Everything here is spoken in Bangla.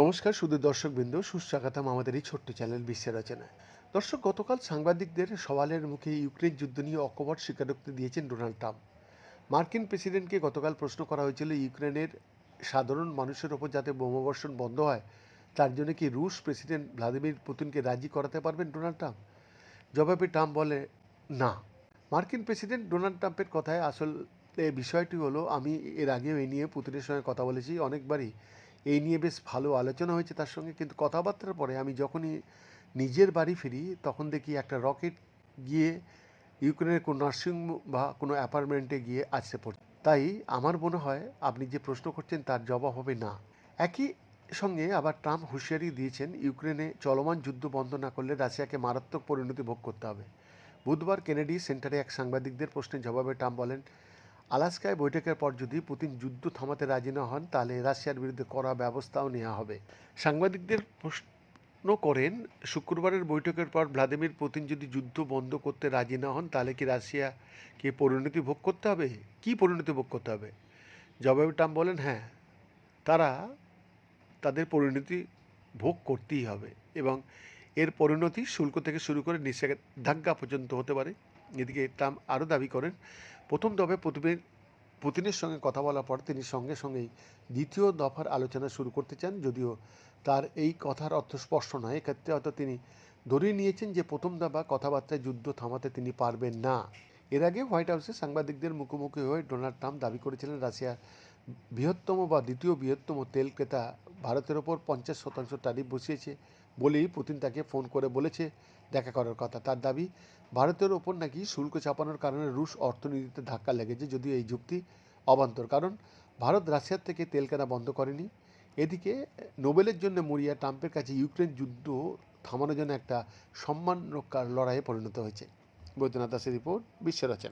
নমস্কার শুধু দর্শকবৃন্দ, সুস্বাগতম আমাদের এই ছোট্ট চ্যানেল বিশ্বের রচনায় দর্শক, গতকাল সাংবাদিকদের সওয়ালের মুখে ইউক্রেন যুদ্ধ নিয়ে অকপট স্বীকারোক্তি দিয়েছেন ডোনাল্ড ট্রাম্প। মার্কিন প্রেসিডেন্টকে গতকাল প্রশ্ন করা হয়েছিল, ইউক্রেনের সাধারণ মানুষের ওপর যাতে বোমাবর্ষণ বন্ধ হয়, তার জন্য কি রুশ প্রেসিডেন্ট ভ্লাদিমির পুতিনকে রাজি করাতে পারবেন ডোনাল্ড ট্রাম্প? জবাবে ট্রাম্প বলে, না। মার্কিন প্রেসিডেন্ট ডোনাল্ড ট্রাম্পের কথায় আসল বিষয়টি হলো, আমি এর আগেও এই নিয়ে পুতিনের সঙ্গে কথা বলেছি অনেকবারই। এই নিয়ে বেশ ভালো আলোচনা হয়েছে তার সঙ্গে, কিন্তু কথাবার্তার পরে আমি যখনই নিজের বাড়ি ফিরি, তখন দেখি একটা রকেট গিয়ে ইউক্রেনের কোনো নার্সিং বা কোনো অ্যাপার্টমেন্টে গিয়ে আসতে পড়ছে তাই আমার মনে হয়, আপনি যে প্রশ্ন করছেন তার জবাব হবে না। একই সঙ্গে আবার ট্রাম্প হুঁশিয়ারি দিয়েছেন, ইউক্রেনে চলমান যুদ্ধ বন্ধ না করলে রাশিয়াকে মারাত্মক পরিণতি ভোগ করতে হবে। বুধবার কেনেডি সেন্টারে এক সাংবাদিকদের প্রশ্নের জবাবে ট্রাম্প বলেন আলাস্কায় বৈঠকের পর যদি পুতিন যুদ্ধ থামাতে রাজি না হন, তাহলে রাশিয়ার বিরুদ্ধে কড়া ব্যবস্থাও নেওয়া হবে। সাংবাদিকদের প্রশ্ন করেন, শুক্রবারের বৈঠকের পর ভ্লাদিমির পুতিন যদি যুদ্ধ বন্ধ করতে রাজি না হন, তাহলে কি রাশিয়াকে পরিণতি ভোগ করতে হবে? কি পরিণতি ভোগ করতে হবে? জবাবে ট্রাম্প বলেন হ্যাঁ তারা তাদের পরিণতি ভোগ করতেই হবে এবং এর পরিণতি শুল্ক থেকে শুরু করে নিষেধাজ্ঞা পর্যন্ত হতে পারে। এদিকে ট্রাম্প আরও দাবি করেন, প্রথম দফে পুতিনের পুতিনের সঙ্গে কথা বলার পর তিনি সঙ্গে সঙ্গেই দ্বিতীয় দফার আলোচনা শুরু করতে চান, যদিও তার এই কথার অর্থ স্পষ্ট নয়। এক্ষেত্রে হয়তো তিনি ধরেই নিয়েছেন যে প্রথম দফা কথাবার্তায় যুদ্ধ থামাতে তিনি পারবেন না। এর আগে হোয়াইট হাউসে সাংবাদিকদের মুখোমুখি হয়ে ডোনাল্ড ট্রাম্প দাবি করেছিলেন, রাশিয়ার বৃহত্তম বা দ্বিতীয় বৃহত্তম তেল ক্রেতা ভারতের ওপর পঞ্চাশ শতাংশ ট্যারিফ বসিয়েছে। বলেই পুতিন তাকে ফোন করে বলেছে দেখা করার কথা। তার দাবি, ভারতের ওপর নাকি শুল্ক চাপানোর কারণে রুশ অর্থনীতিতে ধাক্কা লেগেছে যদিও এই যুক্তি অবান্তর। কারণ ভারত রাশিয়ার থেকে তেল কেনা বন্ধ করেনি। এদিকে নোবেলের জন্য মরিয়া ট্রাম্পের কাছে ইউক্রেন যুদ্ধ থামানোর জন্য একটা সম্মান রক্ষার লড়াইয়ে পরিণত হয়েছে। বৈদ্যনাথ দাসের রিপোর্ট বিশ্ব রচনা